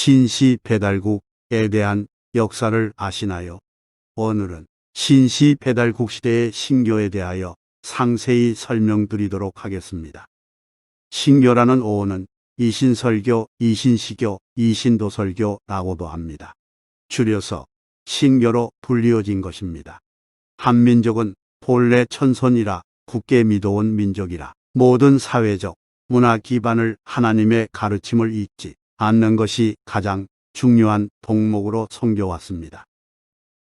신시 배달국에 대한 역사를 아시나요? 오늘은 신시 배달국 시대의 신교에 대하여 상세히 설명드리도록 하겠습니다. 신교라는 오어는 이신설교, 이신시교, 이신도설교라고도 합니다. 줄여서 신교로 불리어진 것입니다. 한민족은 본래 천선이라 굳게 믿어온 민족이라 모든 사회적, 문화 기반을 하나님의 가르침을 잊지 않는 것이 가장 중요한 동목으로 섬겨왔습니다.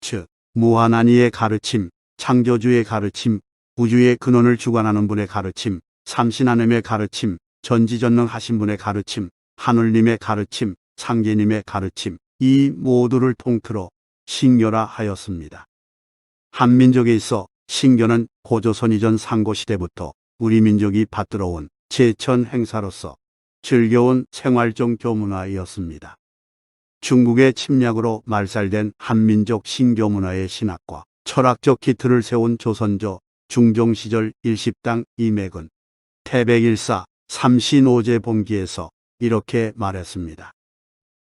즉, 무하나니의 가르침, 창조주의 가르침, 우주의 근원을 주관하는 분의 가르침, 삼신하나님의 가르침, 전지전능하신 분의 가르침, 하늘님의 가르침, 상제님의 가르침, 이 모두를 통틀어 신교라 하였습니다. 한민족에 있어 신교는 고조선 이전 상고시대부터 우리 민족이 받들어온 제천 행사로서 즐겨온 생활종 교문화이었습니다. 중국의 침략으로 말살된 한민족 신교문화의 신학과 철학적 기틀을 세운 조선조 중종 시절 일십당 이맥은 태백일사 삼신오제 본기에서 이렇게 말했습니다.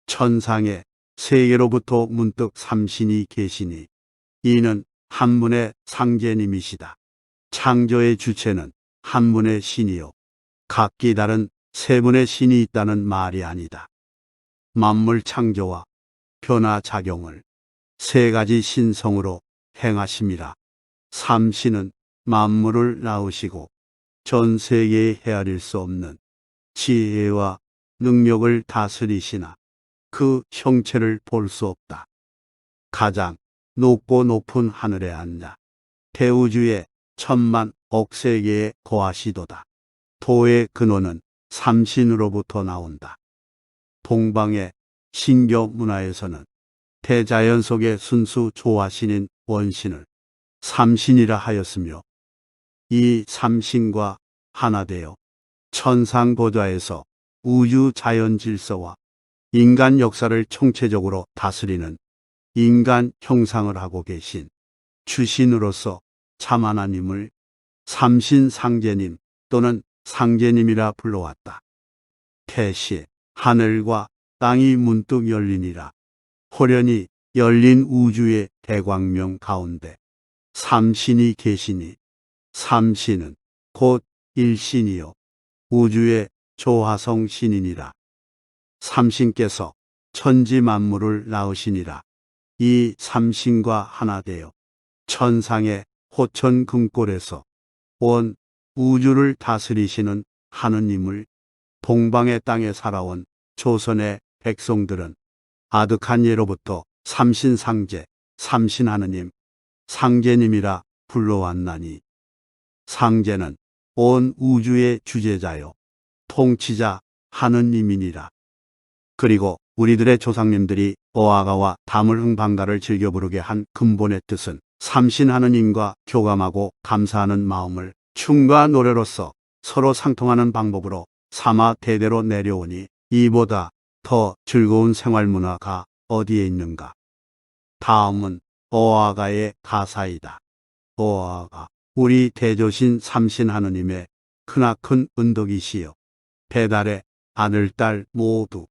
천상에 세계로부터 문득 삼신이 계시니 이는 한 분의 상제님이시다. 창조의 주체는 한 분의 신이요. 각기 다른 세 분의 신이 있다는 말이 아니다. 만물 창조와 변화 작용을 세 가지 신성으로 행하심이라. 삼신은 만물을 낳으시고 전 세계에 헤아릴 수 없는 지혜와 능력을 다스리시나 그 형체를 볼 수 없다. 가장 높고 높은 하늘에 앉아 대우주의 천만 억세계에 거하시도다. 도의 근원은 삼신으로부터 나온다. 동방의 신교 문화에서는 대자연 속의 순수 조화신인 원신을 삼신이라 하였으며 이 삼신과 하나 되어 천상 보좌에서 우주 자연 질서와 인간 역사를 총체적으로 다스리는 인간 형상을 하고 계신 주신으로서 참 하나님을 삼신상제님 또는 상제님이라 불러왔다. 태시 하늘과 땅이 문득 열리니라. 호련히 열린 우주의 대광명 가운데 삼신이 계시니 삼신은 곧 일신이요 우주의 조화성 신이니라. 삼신께서 천지 만물을 낳으시니라. 이 삼신과 하나 되어 천상의 호천 금골에서 온 우주를 다스리시는 하느님을 동방의 땅에 살아온 조선의 백성들은 아득한 예로부터 삼신상제, 삼신하느님, 상제님이라 불러왔나니 상제는 온 우주의 주제자요 통치자 하느님이니라. 그리고 우리들의 조상님들이 어아가와 다물흥방가를 즐겨 부르게 한 근본의 뜻은 삼신 하느님과 교감하고 감사하는 마음을 춤과 노래로서 서로 상통하는 방법으로 삼아 대대로 내려오니 이보다 더 즐거운 생활 문화가 어디에 있는가. 다음은 어아가의 가사이다. 어아가 우리 대조신 삼신 하느님의 크나큰 은덕이시여 배달의 아들 딸 모두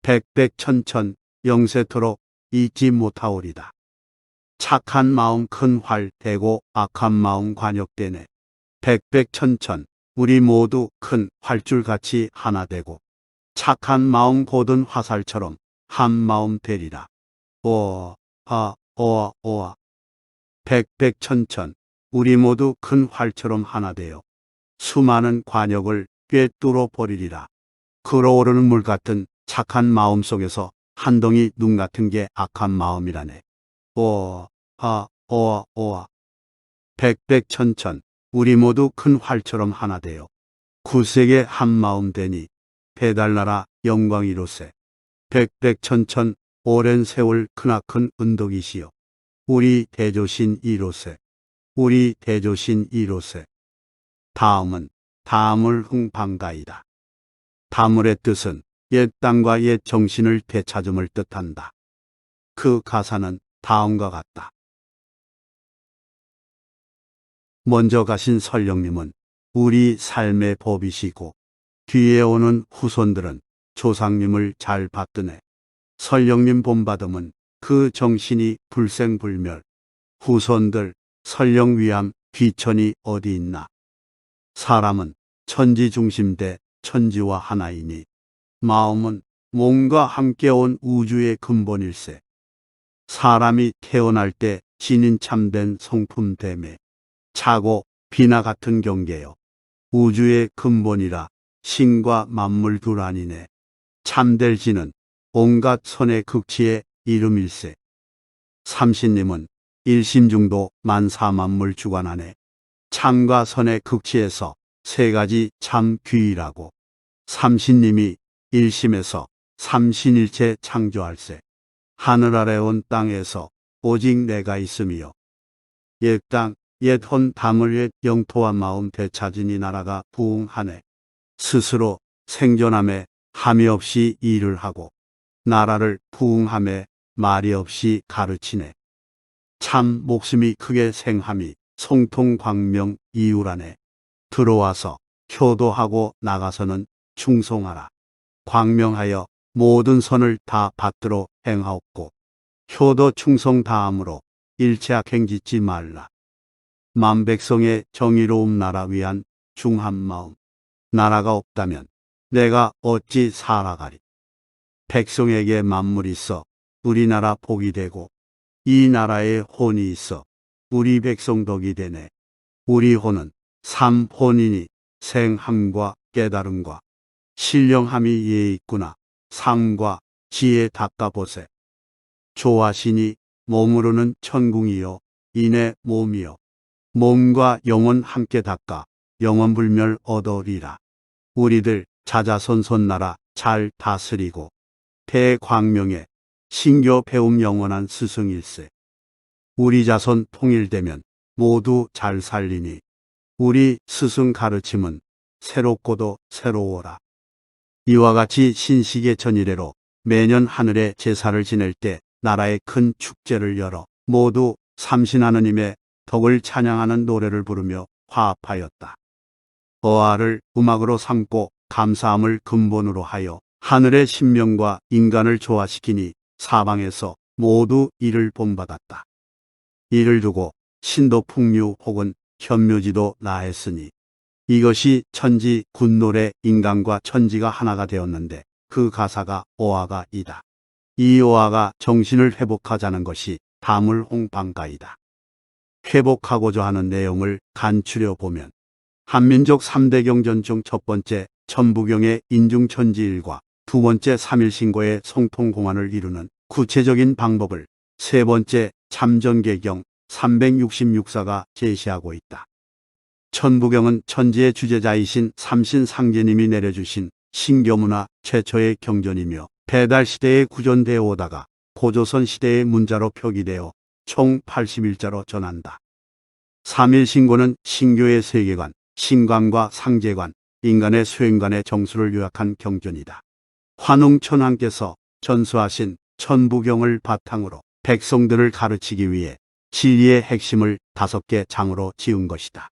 백백천천 영세토록 잊지 못하오리다. 착한 마음 큰 활 대고 악한 마음 관역되네. 백백천천 우리 모두 큰 활줄같이 하나 되고 착한 마음 고든 화살처럼 한 마음 되리라. 오아 오아 오아 백백천천 우리 모두 큰 활처럼 하나 되어 수많은 관역을 꿰뚫어 버리리라. 걸어오르는 물 같은 착한 마음 속에서 한 덩이 눈 같은 게 악한 마음이라네. 오아 오아 오아 백백천천 우리 모두 큰 활처럼 하나 되어 구색의 한 마음 되니 배달나라 영광이로세. 백백천천 오랜 세월 크나큰 은덕이시여. 우리 대조신 이로세. 우리 대조신 이로세. 다음은 다물 흥방가이다. 다물의 뜻은 옛 땅과 옛 정신을 되찾음을 뜻한다. 그 가사는 다음과 같다. 먼저 가신 설령님은 우리 삶의 법이시고 뒤에 오는 후손들은 조상님을 잘 받드네. 설령님 본받음은 그 정신이 불생불멸. 후손들 설령 위함 귀천이 어디 있나. 사람은 천지 중심대 천지와 하나이니 마음은 몸과 함께 온 우주의 근본일세. 사람이 태어날 때 진인 참된 성품됨에 차고 비나 같은 경계요. 우주의 근본이라 신과 만물 둘 아니네. 참될 지는 온갖 선의 극치의 이름일세. 삼신님은 일심중도 만사만물 주관하네. 참과 선의 극치에서 세 가지 참 귀이라고. 삼신님이 일심에서 삼신일체 창조할세. 하늘 아래 온 땅에서 오직 내가 있음이요. 옛 땅, 옛 혼 담을 옛 영토와 마음 되찾으니 나라가 부흥하네. 스스로 생존함에 함이 없이 일을 하고 나라를 부흥함에 말이 없이 가르치네. 참 목숨이 크게 생함이 송통광명 이유라네. 들어와서 효도하고 나가서는 충성하라. 광명하여 모든 선을 다 받들어 행하옵고 효도 충성 다함으로 일체악 행짓지 말라. 만백성의 정의로움 나라 위한 중한 마음. 나라가 없다면 내가 어찌 살아가리. 백성에게 만물이 있어 우리나라 복이 되고 이 나라에 혼이 있어 우리 백성 덕이 되네. 우리 혼은 삼혼이니 생함과 깨달음과 신령함이 예 있구나. 삶과 지혜 닦아보세. 조하시니 몸으로는 천궁이요 인의 몸이요 몸과 영혼 함께 닦아 영원불멸 얻으리라. 우리들 자자손손 나라 잘 다스리고 대광명에 신교 배움 영원한 스승일세. 우리 자손 통일되면 모두 잘 살리니 우리 스승 가르침은 새롭고도 새로워라. 이와 같이 신식의 전일회로 매년 하늘에 제사를 지낼 때 나라의 큰 축제를 열어 모두 삼신 하느님의 덕을 찬양하는 노래를 부르며 화합하였다. 어아를 음악으로 삼고 감사함을 근본으로 하여 하늘의 신명과 인간을 조화시키니 사방에서 모두 이를 본받았다. 이를 두고 신도 풍류 혹은 현묘지도 나했으니 이것이 천지 군노래 인간과 천지가 하나가 되었는데 그 가사가 오아가 이다. 이 오아가 정신을 회복하자는 것이 다물홍방가이다. 회복하고자 하는 내용을 간추려 보면 한민족 3대 경전 중 첫 번째 천부경의 인중천지일과 두 번째 삼일신고의 성통공안을 이루는 구체적인 방법을 세 번째 참전계경 366사가 제시하고 있다. 천부경은 천지의 주제자이신 삼신상제님이 내려주신 신교문화 최초의 경전이며 배달시대에 구전되어 오다가 고조선 시대의 문자로 표기되어 총 81자로 전한다. 삼일신고는 신교의 세계관, 신관과 상제관, 인간의 수행관의 정수를 요약한 경전이다. 환웅천왕께서 전수하신 천부경을 바탕으로 백성들을 가르치기 위해 진리의 핵심을 다섯 개 장으로 지은 것이다.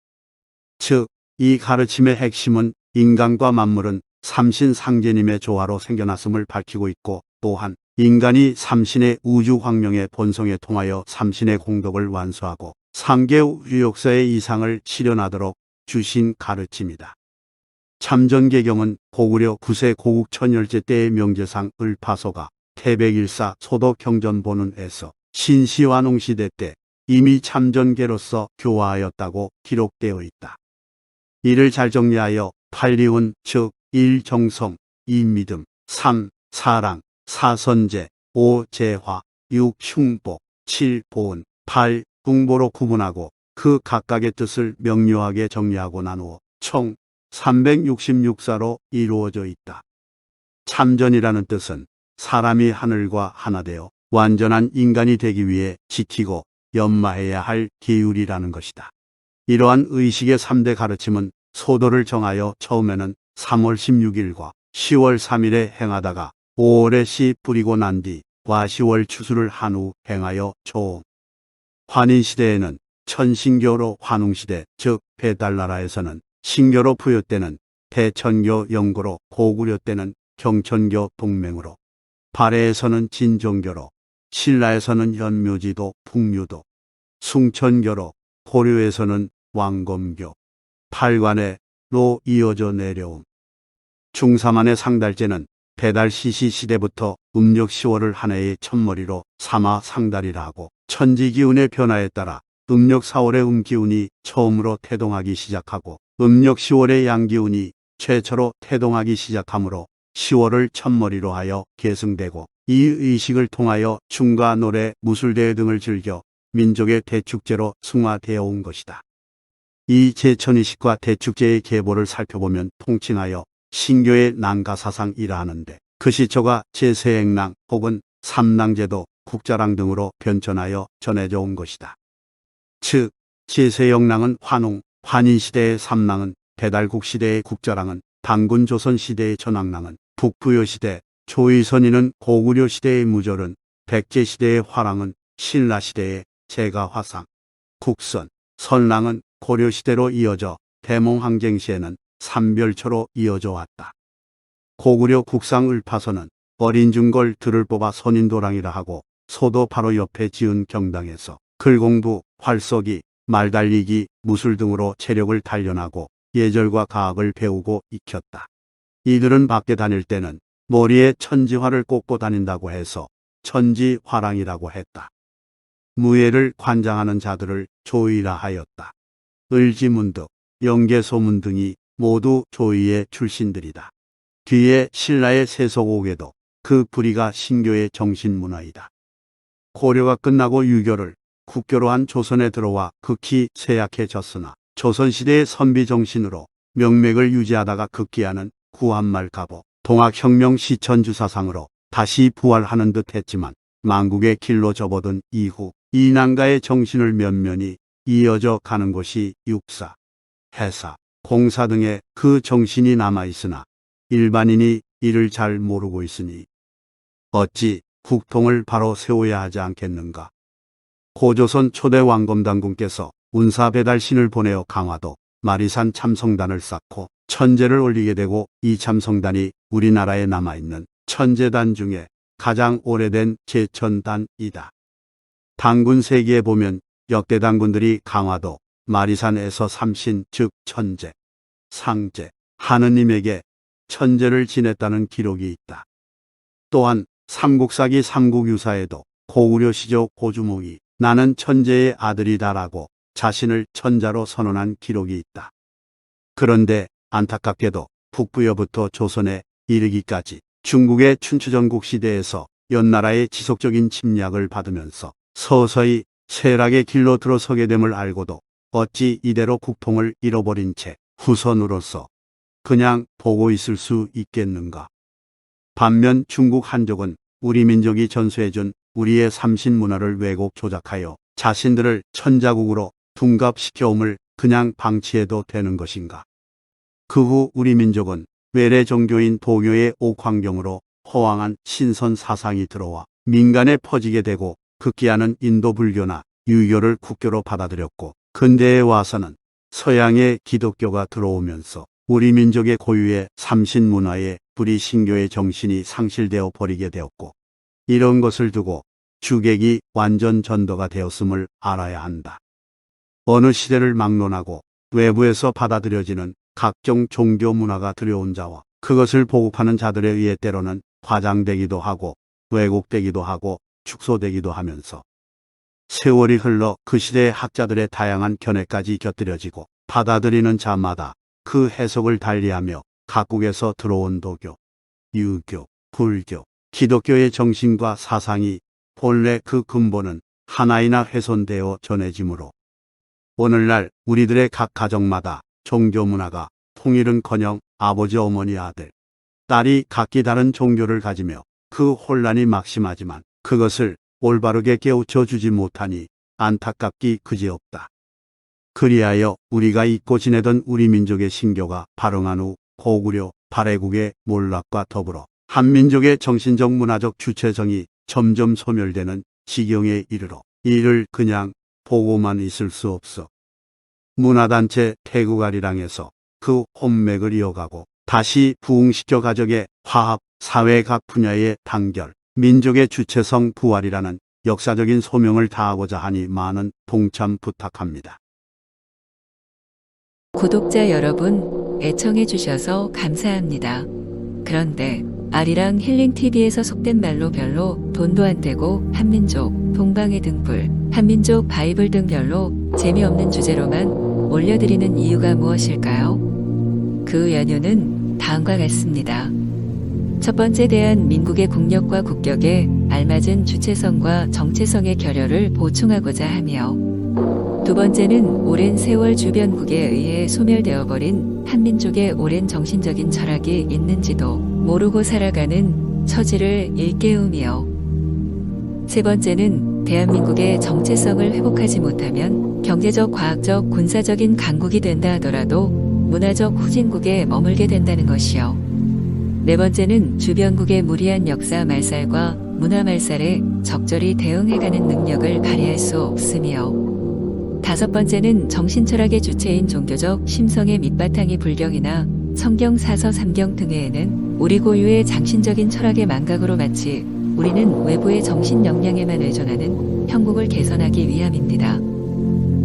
즉, 이 가르침의 핵심은 인간과 만물은 삼신상제님의 조화로 생겨났음을 밝히고 있고 또한 인간이 삼신의 우주 황명의 본성에 통하여 삼신의 공덕을 완수하고 상계 우주 역사의 이상을 실현하도록 주신 가르침이다. 참전계경은 고구려 9세 고국 천열제 때의 명제상 을파소가 태백일사 소도경전본은에서 신시환웅시대 때 이미 참전계로서 교화하였다고 기록되어 있다. 이를 잘 정리하여 8리운 즉 1정성, 2믿음, 3 사랑, 4선제, 5 재화, 6 흉복, 7 보은, 8 궁보로 구분하고 그 각각의 뜻을 명료하게 정리하고 나누어 총 366사로 이루어져 있다. 참전이라는 뜻은 사람이 하늘과 하나 되어 완전한 인간이 되기 위해 지키고 연마해야 할 기율이라는 것이다. 이러한 의식의 3대 가르침은 소도를 정하여 처음에는 3월 16일과 10월 3일에 행하다가 5월에 씨 뿌리고 난 뒤 과시월 추수를 한 후 행하여 초음. 환인시대에는 천신교로 환웅시대 즉 배달나라에서는 신교로 부여 때는 대천교 영고로 고구려 때는 경천교 동맹으로 발해에서는 진종교로, 신라에서는 연묘지도, 북류도, 숭천교로, 고려에서는 왕검교, 팔관에 로 이어져 내려옴. 중사만의 상달제는 배달 시시 시대부터 음력 10월을 한 해의 첫머리로 삼아 상달이라 하고 천지 기운의 변화에 따라 음력 4월의 음기운이 처음으로 태동하기 시작하고 음력 10월의 양기운이 최초로 태동하기 시작하므로 10월을 첫머리로 하여 계승되고 이 의식을 통하여 춤과 노래, 무술대회 등을 즐겨 민족의 대축제로 승화되어 온 것이다. 이 제천의식과 대축제의 계보를 살펴보면 통칭하여 신교의 난가 사상이라 하는데 그 시초가 제세행랑 혹은 삼랑제도, 국자랑 등으로 변천하여 전해져 온 것이다. 즉 제세영랑은 환웅, 환인시대의 삼랑은 배달국 시대의 국자랑은 당군 조선 시대의 전왕랑은 북부여 시대, 조의선인은 고구려 시대의 무절은 백제 시대의 화랑은 신라 시대의 제가 화상, 국선, 선랑은 고려 시대로 이어져 대몽항쟁 시에는 삼별초로 이어져 왔다. 고구려 국상을파서는 어린 중걸 들을 뽑아 선인도랑이라 하고 소도 바로 옆에 지은 경당에서 글공부, 활쏘기, 말달리기, 무술 등으로 체력을 단련하고 예절과 가학을 배우고 익혔다. 이들은 밖에 다닐 때는 머리에 천지화를 꽂고 다닌다고 해서 천지화랑이라고 했다. 무예를 관장하는 자들을 조이라 하였다. 을지문득, 영계소문 등이 모두 조이의 출신들이다. 뒤에 신라의 세속옥에도 그 불의가 신교의 정신문화이다. 고려가 끝나고 유교를 국교로 한 조선에 들어와 극히 쇠약해졌으나 조선시대의 선비 정신으로 명맥을 유지하다가 극기하는 구한말 가보, 동학혁명 시천주사상으로 다시 부활하는 듯 했지만 망국의 길로 접어든 이후 이난가의 정신을 면면이 이어져 가는 곳이 육사, 해사, 공사 등의 그 정신이 남아 있으나 일반인이 이를 잘 모르고 있으니 어찌 국통을 바로 세워야 하지 않겠는가. 고조선 초대 왕검당군께서 운사 배달신을 보내어 강화도 마리산 참성단을 쌓고 천재를 올리게 되고 이 참성단이 우리나라에 남아있는 천재단 중에 가장 오래된 제천단이다. 당군 세기에 보면 역대 당군들이 강화도 마리산에서 삼신 즉 천재, 상재, 하느님에게 천재를 지냈다는 기록이 있다. 또한 삼국사기 삼국유사에도 고구려 시조 고주몽이 나는 천재의 아들이다라고 자신을 천자로 선언한 기록이 있다. 그런데 안타깝게도 북부여부터 조선에 이르기까지 중국의 춘추전국 시대에서 연나라의 지속적인 침략을 받으면서 서서히 쇠락의 길로 들어서게 됨을 알고도 어찌 이대로 국통을 잃어버린 채 후손으로서 그냥 보고 있을 수 있겠는가. 반면 중국 한족은 우리 민족이 전수해준 우리의 삼신 문화를 왜곡 조작하여 자신들을 천자국으로 둔갑시켜옴을 그냥 방치해도 되는 것인가. 그 후 우리 민족은 외래 종교인 도교의 옥황경으로 허황한 신선 사상이 들어와 민간에 퍼지게 되고 극기하는 인도 불교나 유교를 국교로 받아들였고 근대에 와서는 서양의 기독교가 들어오면서 우리 민족의 고유의 삼신 문화에 불이 신교의 정신이 상실되어 버리게 되었고 이런 것을 두고 주객이 완전 전도가 되었음을 알아야 한다. 어느 시대를 막론하고 외부에서 받아들여지는 각종 종교 문화가 들여온 자와 그것을 보급하는 자들에 의해 때로는 과장되기도 하고 왜곡되기도 하고 축소되기도 하면서 세월이 흘러 그 시대의 학자들의 다양한 견해까지 곁들여지고 받아들이는 자마다 그 해석을 달리하며 각국에서 들어온 도교, 유교, 불교, 기독교의 정신과 사상이 본래 그 근본은 하나이나 훼손되어 전해지므로 오늘날 우리들의 각 가정마다 종교 문화가 통일은커녕 아버지, 어머니, 아들, 딸이 각기 다른 종교를 가지며 그 혼란이 막심하지만 그것을 올바르게 깨우쳐 주지 못하니 안타깝기 그지없다. 그리하여 우리가 잊고 지내던 우리 민족의 신교가 발흥한 후 고구려 발해국의 몰락과 더불어 한민족의 정신적 문화적 주체성이 점점 소멸되는 지경에 이르러 이를 그냥 보고만 있을 수 없어. 문화단체 태국아리랑에서 그 혼맥을 이어가고 다시 부흥시켜 가족의 화합, 사회 각 분야의 단결, 민족의 주체성 부활이라는 역사적인 소명을 다하고자 하니 많은 동참 부탁합니다. 구독자 여러분, 애청해 주셔서 감사합니다. 그런데 아리랑 힐링TV에서 속된 말로 별로 돈도 안 되고 한민족, 동방의 등불, 한민족 바이블 등 별로 재미없는 주제로만 올려드리는 이유가 무엇일까요? 그 연유는 다음과 같습니다. 첫 번째 대한 민국의 국력과 국격에 알맞은 주체성과 정체성의 결여를 보충하고자 하며 두 번째는 오랜 세월 주변국에 의해 소멸되어 버린 한민족의 오랜 정신적인 철학이 있는지도 모르고 살아가는 처지를 일깨우며 세 번째는 대한민국의 정체성을 회복하지 못하면 경제적, 과학적, 군사적인 강국이 된다 하더라도 문화적 후진국에 머물게 된다는 것이요. 네 번째는 주변국의 무리한 역사 말살과 문화 말살에 적절히 대응해가는 능력을 발휘할 수 없으며 다섯 번째는 정신철학의 주체인 종교적 심성의 밑바탕이 불경이나 성경 사서 삼경 등에는 우리 고유의 장신적인 철학의 망각으로 마치 우리는 외부의 정신 역량에만 의존하는 형국을 개선하기 위함입니다.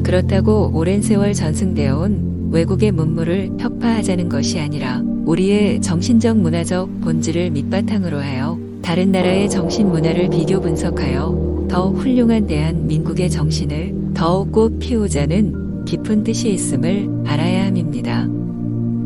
그렇다고 오랜 세월 전승되어 온 외국의 문물을 혁파하자는 것이 아니라 우리의 정신적 문화적 본질을 밑바탕으로 하여 다른 나라의 정신 문화를 비교 분석하여 더 훌륭한 대한민국의 정신을 더욱 꽃 피우자는 깊은 뜻이 있음을 알아야 함입니다.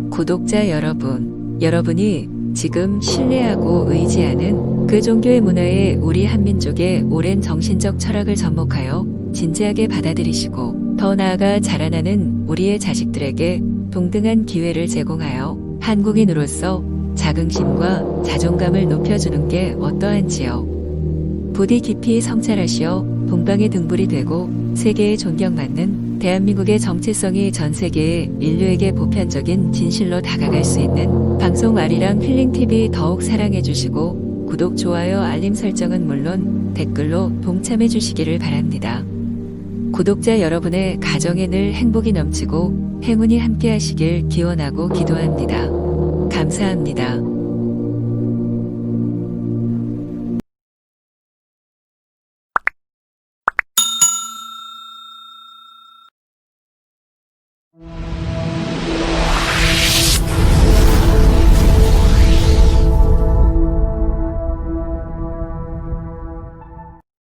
구독자 여러분, 여러분이 지금 신뢰하고 의지하는 그 종교의 문화에 우리 한민족의 오랜 정신적 철학을 접목하여 진지하게 받아들이시고 더 나아가 자라나는 우리의 자식들에게 동등한 기회를 제공하여 한국인으로서 자긍심과 자존감을 높여주는 게 어떠한지요. 부디 깊이 성찰하시어 동방의 등불이 되고 세계에 존경받는 대한민국의 정체성이 전 세계의 인류에게 보편적인 진실로 다가갈 수 있는 방송 아리랑 힐링TV 더욱 사랑해 주시고 구독, 좋아요, 알림 설정은 물론 댓글로 동참해 주시기를 바랍니다. 구독자 여러분의 가정에 늘 행복이 넘치고 행운이 함께 하시길 기원하고 기도합니다. 감사합니다.